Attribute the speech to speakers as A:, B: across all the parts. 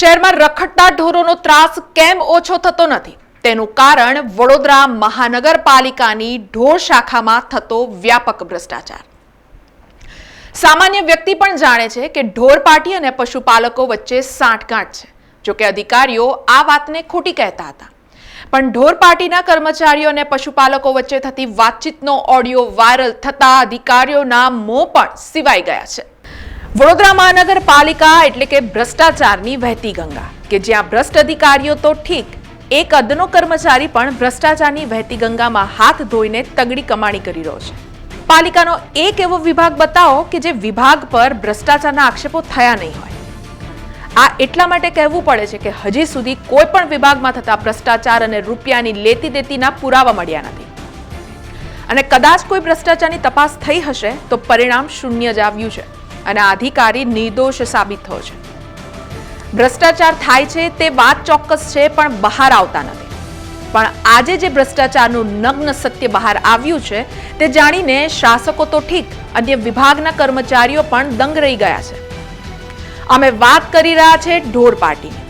A: શહેરમાં રખડતા ઢોરોનો ત્રાસ કેમ ઓછો થતો નથી? તેનું કારણ વડોદરા મહાનગરપાલિકાની ઢોર શાખામાં થતો વ્યાપક ભ્રષ્ટાચાર. સામાન્ય વ્યક્તિ પણ જાણે છે કે ઢોર પાર્ટી અને પશુપાલકો વચ્ચે સાંઠગાંઠ છે. જોકે અધિકારીઓ આ વાતને ખોટી કહેતા હતા. પણ ઢોર પાર્ટીના કર્મચારીઓ અને પશુપાલકો વચ્ચે થતી વાતચીતનો ઓડિયો વાયરલ થતા અધિકારીઓના મોં પણ સિવાઈ ગયા છે. વડોદરા મહાનગરપાલિકા એટલે કે ભ્રષ્ટાચારની વહેતી ગંગા, કે જ્યાં ભ્રષ્ટ અધિકારીઓ તો ઠીક, એક અદનો કર્મચારી પણ ભ્રષ્ટાચારની વહેતી ગંગામાં હાથ ધોઈને તગડી કમાણી કરી રહ્યો છે. પાલિકાનો એક એવો વિભાગ બતાવો કે જે વિભાગ પર ભ્રષ્ટાચારના આક્ષેપો થયા નહીં હોય. આ એટલા માટે કહેવું પડે છે કે હજી સુધી કોઈ પણ વિભાગમાં થતા ભ્રષ્ટાચાર અને રૂપિયાની લેતી દેતીના પુરાવા મળ્યા નથી. અને કદાચ કોઈ ભ્રષ્ટાચારની તપાસ થઈ હશે, તો પરિણામ શૂન્ય જ આવ્યું છે. અને અધિકારી નિર્દોષ સાબિત થયો છે. ભ્રષ્ટાચાર થાય છે તે વાત ચોક્કસ છે, પણ બહાર આવતા નથી. પણ આજે જે ભ્રષ્ટાચારનું નગ્ન સત્ય બહાર આવ્યું છે, તે જાણીને શાસકો તો ઠીક, અન્ય વિભાગના કર્મચારીઓ પણ દંગ રહી ગયા છે. અમે વાત કરી રહ્યા છે ઢોર પાર્ટીની.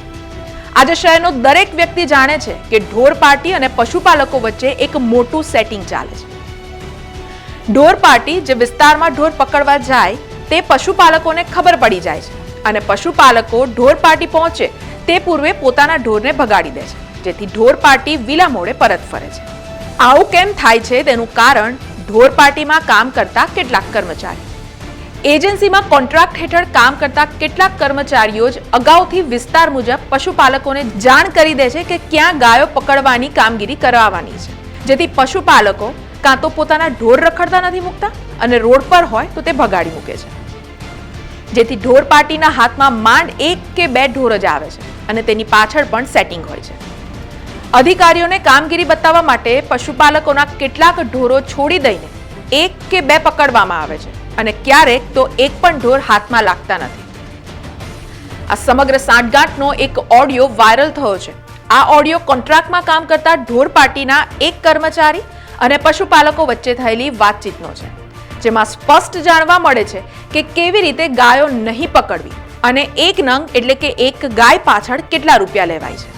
A: આજે શહેરનો દરેક વ્યક્તિ જાણે છે કે ઢોર પાર્ટી અને પશુપાલકો વચ્ચે એક મોટું સેટિંગ ચાલે છે. ઢોર પાર્ટી જે વિસ્તારમાં ઢોર પકડવા જાય તે પશુપાલકોને ખબર પડી જાય છે અને પશુપાલકો ઢોર પાર્ટી પહોંચે તે પૂર્વે પોતાના ઢોરને ભગાડી દે છે, જેથી ઢોર પાર્ટી વિલા મોડે પરત ફરે છે. આવું કેમ થાય છે તેનું કારણ ઢોર પાર્ટીમાં કામ કરતા કેટલાક કર્મચારી. એજન્સીમાં કોન્ટ્રાક્ટ હેઠળ કામ કરતા કેટલાક કર્મચારીઓ જ અગાઉથી વિસ્તાર મુજબ પશુપાલકોને જાણ કરી દે છે કે ક્યાં ગાયો પકડવાની કામગીરી કરાવવાની છે. જેથી પશુપાલકો કાં તો પોતાના ઢોર રખડતા નથી મૂકતા અને રોડ પર હોય તો તે ભગાડી મૂકે છે. જેથી ઢોર પાર્ટીના હાથમાં માંડ એક કે બે ઢોર જ આવે છે અને તેની પાછળ પણ સેટિંગ હોય છે. અધિકારીઓને કામગીરી બતાવવા માટે પશુપાલકોના કેટલાક ઢોરો છોડી દઈને એક કે બે પકડવામાં આવે છે અને ક્યારેક તો એક પણ ઢોર હાથમાં લાગતા નથી. આ સમગ્ર સાંઠગાંઠનો એક ઓડિયો વાયરલ થયો છે. આ ઓડિયો કોન્ટ્રાક્ટમાં કામ કરતા ઢોર પાર્ટીના એક કર્મચારી અને પશુપાલકો વચ્ચે થયેલી વાતચીતનો છે. જેમાં સ્પષ્ટ જાણવા મળે છે કે કેવી રીતે ગાયો નહીં પકડવી. અને એક નંગ એટલે કે એક ગાય પાછળ કેટલા રૂપિયા લેવાય છે.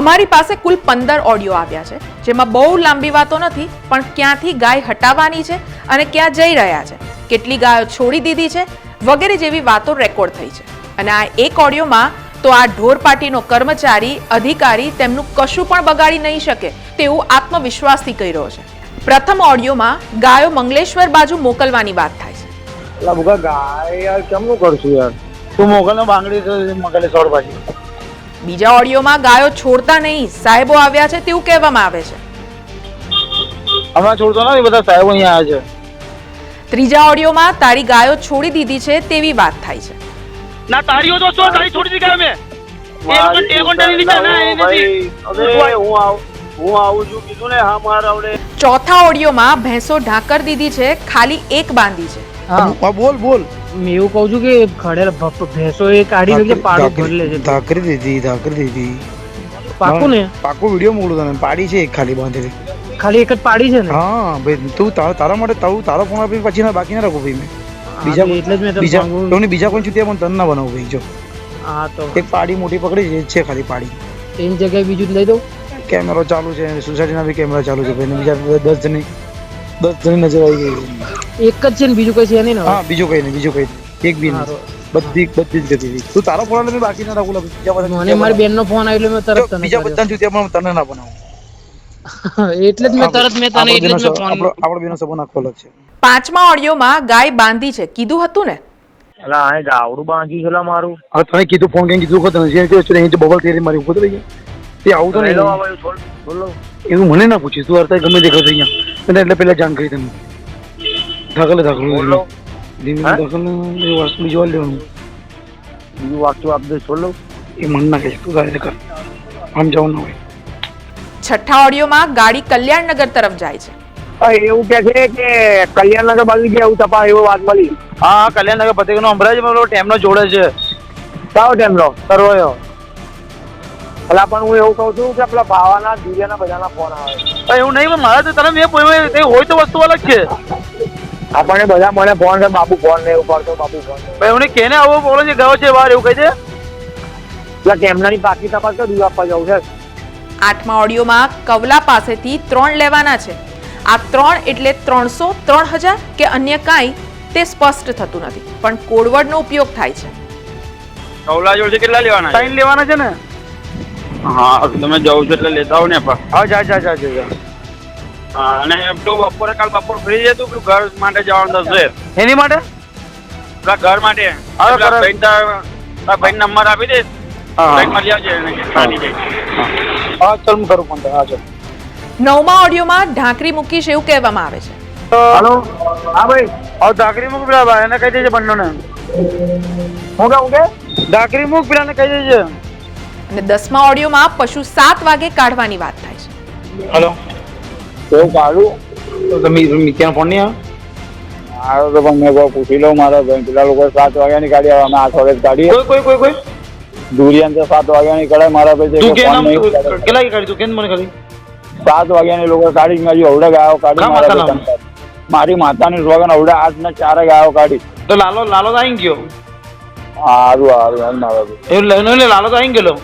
A: અમારી પાસે કુલ પંદર ઓડિયો આવ્યા છે, જેમાં બહુ લાંબી વાતો નથી, પણ ક્યાંથી ગાય હટાવવાની છે અને ક્યાં જઈ રહ્યા છે, કેટલી ગાયો છોડી દીધી છે, વગેરે જેવી વાતો રેકોર્ડ થઈ છે. અને આ એક ઓડિયોમાં તો આ ઢોર પાર્ટીનો કર્મચારી, અધિકારી તેમનું કશું પણ બગાડી નહીં શકે તેવું આત્મવિશ્વાસથી કહી રહ્યો છે. પ્રથમ ઓડિયોમાં ગાયો મંગલેશ્વર બાજુ મોકલવાની વાત થાય છે.
B: એટલે ભૂખા ગાય યાર કેમનું કરશું યાર? તું મોકલને બાંગડી તો મોકલે પાછી
A: બીજા ઓડિયોમાં ગાયો છોડતા નહીં સાહેબો આવ્યા છે તેવું કહેવામાં આવે છે.
B: હમણાં છોડતો નથી બધા સાહેબો અહીંયા આવે છે.
A: ત્રીજા ઓડિયોમાં તારી ગાયો છોડી દીધી છે તેવી વાત થાય છે.
C: ના તારીઓ તો શું તારી છોડી દીધી મેં. એ વખત એ કોન્ટાની લીધા ના એ નથી.
B: ભાઈ, હવે હું આવું. હું આવું છું કીધું ને હા માર આવડે.
A: ચોથા ઓડિયોમાં ભેંસો ઢાંકર દીધી છે ખાલી એક બાંધી છે.
D: હા.
E: બોલ બોલ.
D: મેં એવું કહું છું કે ખડેલ ભેંસો એ કાઢી લે પાડો ભરી લે છે
E: ધાકરી દીધી ધાકરી દીધી.
D: પાકું ને?
E: પાકું વીડિયો મોકલું તને. પાડી છે એક ખાલી બાંધેલી.
D: ખાલી એક જ પાડી છે ને?
E: હા ભાઈ તું તારા તારા માટે તારું તારો ફોન આપી પછી ના બાકી ના રાખું ભાઈ મેં. બીજા
D: એટલે જ મેં
E: બીજા તમને બીજા કોઈ છૂટ્યા પણ તન ના બનાવું ભાઈ જો.
D: હા તો
E: એક પાડી મોટી પકડી છે છે ખાલી પાડી.
D: એની જગ્યાએ બીજું જ લઈ દઉં?
E: કેમેરો ચાલુ છે સોસાયટીના બી કેમેરા ચાલુ છે ભાઈ ને બીજા દસ જણી દસ જણી નજર આવી ગઈ
D: એક જ છે ને બીજું કઈ છે નહીં
E: હા બીજું કઈ નહીં બીજું કઈ એક બી નહીં. બધી બધી જ ગતી હતી. તું તારો ફોન મેં બાકી ના રાખું બીજા બધા
D: મને મારી બેન નો ફોન આવ્યો એટલે મેં તરત તને
E: બીજા. બધા છૂટ્યા પણ તને ના બનાવું.
D: એટલે જ મેં તરત મેં તને એટલે જ મેં ફોન
E: આપણો બેનો સબો નાખો અલગ છે.
A: પાંચમા ઓડિયોમાં ગાય બાંધી છે. કીધું હતું ને?
B: એટલે આ ગાવડું બાંધી છે મારું.
E: હવે તને કીધું ફોન કરીને કીધું ખબર તને જે છે બબલ થઈ મારી ઉપર રહી તે આવું તો નહીં. એવું મને ના પૂછીશ તું અર્થાત ગમે તે કરશે અહીંયા. એટલે પહેલા જાણ કરી તમે. ધાકલે ધાકલું
B: બોલો.
E: ધીમે એ વસ્તુ બીજું વાર લેવાનું.
B: બીજું વાગતું આપ દે છોડ લો
E: એ મન ના કહીશ તું તારે કર. આમ જવું ના હોય.
A: છઠ્ઠા ઓડિયોમાં ગાડી કલ્યાણનગર તરફ જાય છે.
B: હા, એવું કે છે કે કલ્યાણનગર બાજુ ગયા એવું તપા એવો વાત મળી.
C: હા કલ્યાણનગર પતંગ નો પેલો ટેમનો જોડે છે.
B: સાવ ટાઈમ લો એટલે પણ હું એવું કહું છું કે પેલા ભાવાના દિવ્યાના બધાના ફોન આવે.
C: પણ એવું નહીં પણ મારા તો તને મેં હોય તો વસ્તુ અલગ છે.
B: આપણને બધા મને ફોન કરે બાપુ ફોન નહીં ઉપાડતો બાપુ ફોન
C: એમને કેને આવો બોલો છે ગયો છે બહાર એવું કહે છે?
B: પેલા કેમનાની પાકી તપાસ તો દૂધ આપવા જવું છે.
A: આઠમા ઓડિયોમાં કવલા પાસેથી ત્રણ લેવાના છે. આ ત્રણ એટલે ત્રણસો ત્રણ હજાર કે અન્ય કાંઈ તે સ્પષ્ટ થતું નથી. પણ કોડવર્ડનો ઉપયોગ થાય છે.
C: કવલા જોડે કેટલા લેવાના છે?
E: સાઈન લેવાના છે ને.
C: હા તમે જવું છો એટલે લેતા આવો ને પણ.
E: હા જા જા જા જા
C: હા અને તો બપોરે કાલ બપોર ફ્રી છે તું પેલું ઘર માટે જવાનું થશે?
E: એની માટે?
C: પેલા ઘર માટે.
E: હા,
C: પેલા તારા- તારા નંબર આપી દઈશ.
E: હા. ચાલ હું કરું ફોન હા ચાલ.
A: નવમા ઓડિયોમાં ઢાંકરી મૂકીશ એવું કહેવામાં આવે છે.
B: હાલો? હા ભાઈ.
E: હવે ઢાંકરી મૂક પેલા ભાઈ એને કહી દેજે બંનેને.
B: હું કહું કે?
E: ધાકરી મૂક પેલાને કહી દેજે.
A: અને દસમા ઓડિયોમાં પશુ સાત વાગે કાઢવાની વાત થાય છે.
E: હલો.
B: તો કાઢું.
E: તો તમે મિત્યાનો ફોન નહીં
B: મારો તો પણ મેં પૂછી લઉં મારા ભાઈ પેલા લોકો સાત વાગ્યાની ગાડી આવે અમે આઠ વાગે કાઢી
E: કોઈ કોઈ કોઈ કોઈ?
B: દુરિયાન તો સાત વાગ્યાની કાઢે મારા ભાઈ
E: તું
B: તો
E: કે
B: ફોન
E: નામ
B: નહીં
E: તું-
B: કરે.
E: કેટલા કાઢી? તું કેમ મને ખાલી?
B: સાત વાગ્યાની લોકો કાઢી મેં હજુ અવડે ગાયો કાઢી મારા મારી માતાની રોગન અવડે આઠ ને ચારે ગાયો કાઢી.
E: તો લાલો લાલો તો આવી ગયો.
B: સારું સારું એમ મારા
E: એવું લાલો તો આવી ગયેલો.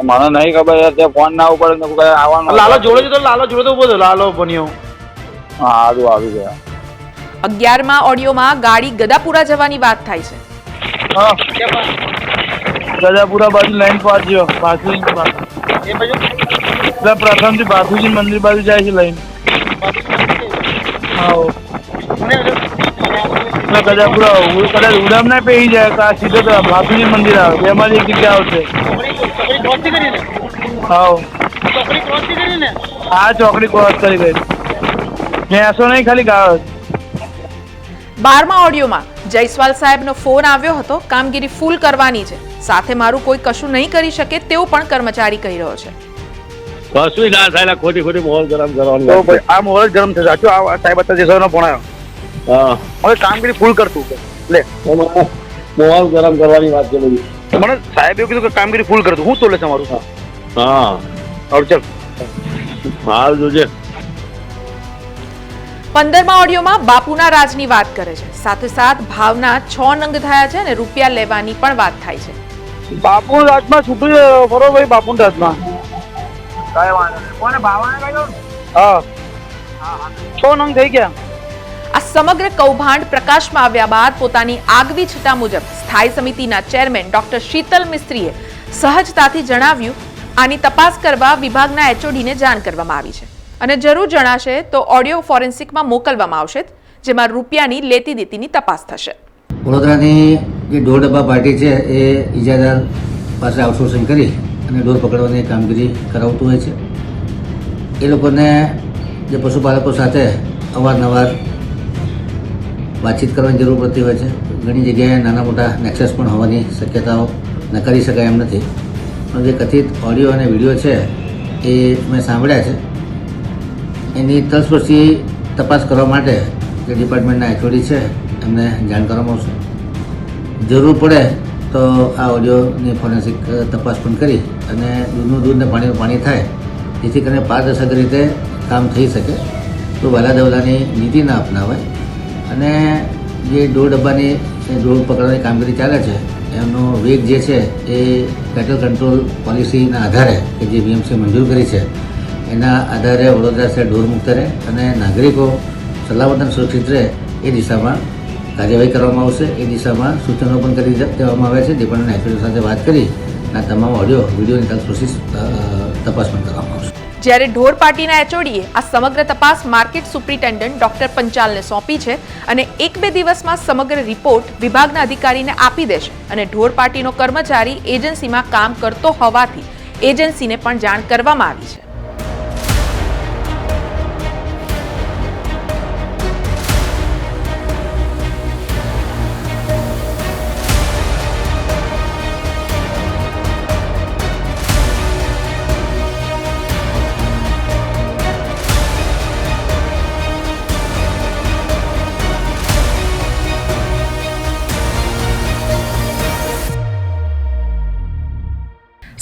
B: મને નહીં ખબર યાર તે ફોન ના ઉપર ને કોઈ આવવાનું
E: લાલો જોડે તો લાલો જોડે તો ઊભો હતો લાલો બન્યો
B: હા સારું આવી ગયા
A: અગિયારમાં ઓડિયોમાં ગાડી ગદાપુરા જવાની વાત થાય છે.
D: ગદાપુરા બાજુ લાઈન પહોંચ્યો બાસુજી
E: એ બાજુ?
D: પ્રથમથી બાસુજી મંદિર બાજુ જાય છે લાઈન હા ગજાપુરા કદાચ ઉડામ ના પેહી જાય કા સીધો તો બાસુજી મંદિર આવે બેમાંથી એક જગ્યા આવશે.
E: ક્રોસ કરીને?
D: હાઉ.
E: ચોકડી ક્રોસ કરીને?
D: હા ચોકડી ક્રોસ કરી ગઈ ભેંસો નહીં ખાલી ગાયો
A: બારમા ઓડિયોમાં જયસ્વાલ સાહેબનો ફોન આવ્યો હતો કામગીરી ફૂલ કરવાની છે. સાથે મારું કોઈ કશું નહીં કરી શકે તેવું પણ કર્મચારી કહી રહ્યો છે.
F: કશું ના થાય ખોટી ખોટી માહોલ ગરમ કરવાની.
E: આ મોહલ ગરમ થશે. સાચું આ સાહેબ અત્યારે જેસરનો ફોન આવ્યો. હવે કામગીરી ફૂલ કરતું. લે.
F: એમાં ગરમ કરવાની વાત છે બધી.
E: મને સાહેબે કીધું કે કામગીરી ફૂલ કરતું હું તોલે તમારું
F: હા.
E: હવે ચાલ.
F: હાલ જોજે.
A: પંદરમા ઓડિયોમાં બાપુના રાજની વાત કરે છે. સાથે સાથ ભાવના છ નંગ થયા છે અને રૂપિયા લેવાની પણ વાત થાય છે.
E: બાપુ રાજમાં છૂટું છે. ફરો ભાઈ બાપુ રાજમાં.
B: કઈ વાંધો કોને ભાવાને કહ્યું?
E: હા. છ નંગ થઈ ગયા.
A: આ સમગ્ર કૌભાંડ પ્રકાશમાં આવ્યા બાદ પોતાની આગવી છટા મુજબ સ્થાયી સમિતિના ચેરમેન ડોક્ટર શીતલ મિસ્ત્રીએ સહજતાથી જણાવ્યું, આની તપાસ કરવા વિભાગના એચઓડીને જાણ કરવામાં આવી છે. અને જરૂર જણાશે તો ઓડિયો ફોરેન્સિકમાં મોકલવામાં આવશે, જેમાં રૂપિયાની લેતી દેતીની તપાસ થશે.
G: વડોદરાની જે ઢોર ડબ્બા પાર્ટી છે, એ ઇજાદાર પાસે આઉટસોર્સિંગ કરી અને ઢોર પકડવાની કામગીરી કરાવતું હોય છે. એ લોકોને જે પશુપાલકો સાથે અવારનવાર વાતચીત કરવાની જરૂર પડતી હોય છે. ઘણી જગ્યાએ નાના મોટા નેક્સસ પણ હોવાની શક્યતાઓ નકારી શકાય એમ નથી. પણ જે કથિત ઓડિયો અને વીડિયો છે, એ મેં સાંભળ્યા છે. એની તલસ્પર્શી તપાસ કરવા માટે જે ડિપાર્ટમેન્ટના એચઓડી છે, એમને જાણ કરવામાં આવશે. જરૂર પડે તો આ ઓડિયોની ફોરેન્સિક તપાસ પણ કરી અને દૂધનું દૂધને પાણીનું પાણી થાય, જેથી કરીને પારદર્શક રીતે કામ થઈ શકે. તો વાલા દવલાની નીતિ ના અપનાવાય. અને જે ડોર ડબ્બાની જે ડોર પકડવાની કામગીરી ચાલે છે એમનો વેગ જે છે એ પેટ્રોલ કંટ્રોલ પોલિસીના આધારે કે જે બીએમસી મંજૂર કરી છે એના આધારે વડોદરા શહેર ઢોર મુક્ત રહે અને નાગરિકો સલામત અને સુરક્ષિત રહે એ દિશામાં કાર્યવાહી કરવામાં આવશે. એ દિશામાં સૂચનો પણ કરી દેવામાં આવે છે ડિપાર્ટમેન્ટ એચઓડી સાથે વાત કરી અને તમામ ઓડિયો વિડીયોની તલસ્પર્શી અ, તપાસ પણ કરવામાં આવશે.
A: જ્યારે ઢોર પાર્ટીના એચઓડીએ આ સમગ્ર તપાસ માર્કેટ સુપ્રિન્ટેન્ડન્ટ ડોક્ટર પંચાલને સોંપી છે અને એક બે દિવસમાં સમગ્ર રિપોર્ટ વિભાગના અધિકારીને આપી દેશે અને ઢોર પાર્ટીનો કર્મચારી એજન્સીમાં કામ કરતો હોવાથી એજન્સીને પણ જાણ કરવામાં આવી છે.